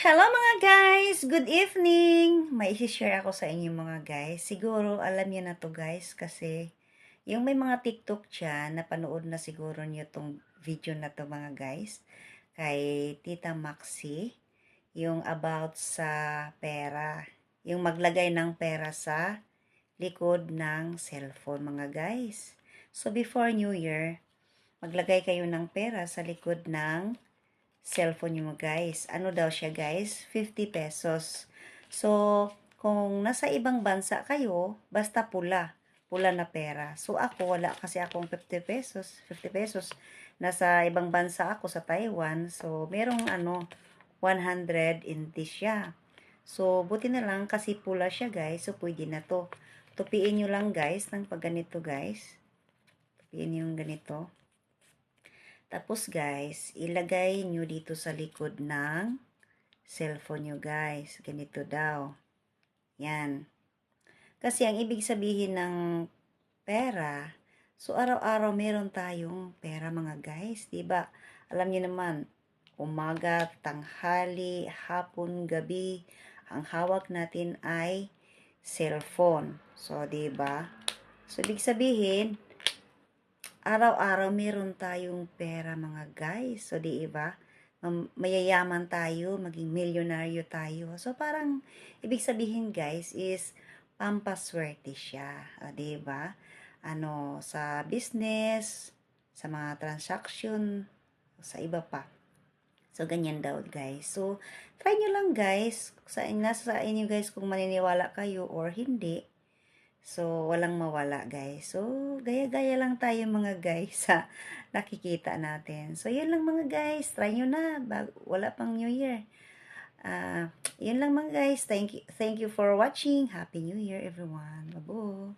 Hello mga guys! Good evening! May isi-share ako sa inyo mga guys. Siguro alam niyo na to guys kasi yung may mga TikTok dyan, napanood na siguro niyo tong video na to mga guys. Kay Tita Maxi, yung about sa pera. Yung maglagay ng pera sa likod ng cellphone mga guys. So before New Year, maglagay kayo ng pera sa likod ng cellphone nyo guys. Ano daw siya guys? 50 pesos. So, kung nasa ibang bansa kayo, basta pula. Pula na pera. So, ako, wala kasi akong 50 pesos. 50 pesos. Nasa ibang bansa ako sa Taiwan. So, merong ano, 100 inti siya. So, buti na lang kasi pula siya guys. So, pwede na to. Tupiin nyo lang guys ng pag ganito guys. Tupiin yung ganito. Tapos guys, ilagay nyo dito sa likod ng cellphone nyo guys. Ganito daw. Yan. Kasi ang ibig sabihin ng pera, so araw-araw meron tayong pera mga guys. ba diba? Alam niyo naman, umaga, tanghali, hapon, gabi, ang hawak natin ay cellphone. So, ba? So, ibig sabihin, araw-araw meron tayong pera mga guys. So, di ba? Mayayaman tayo, maging milyonaryo tayo. So, parang, ibig sabihin guys, is pampaswerte siya. O, di ba? Ano, sa business, sa mga transaction, sa iba pa. So, ganyan daw, guys. So, try nyo lang, guys. Sa, nasa sa inyo, guys, kung maniniwala kayo or hindi. So, walang mawala guys. So, gaya-gaya lang tayo mga guys sa nakikita natin. So, yun lang mga guys. Try nyo na. Bag wala pang New Year. Uh, yun lang mga guys. Thank you, thank you for watching. Happy New Year everyone. Babo.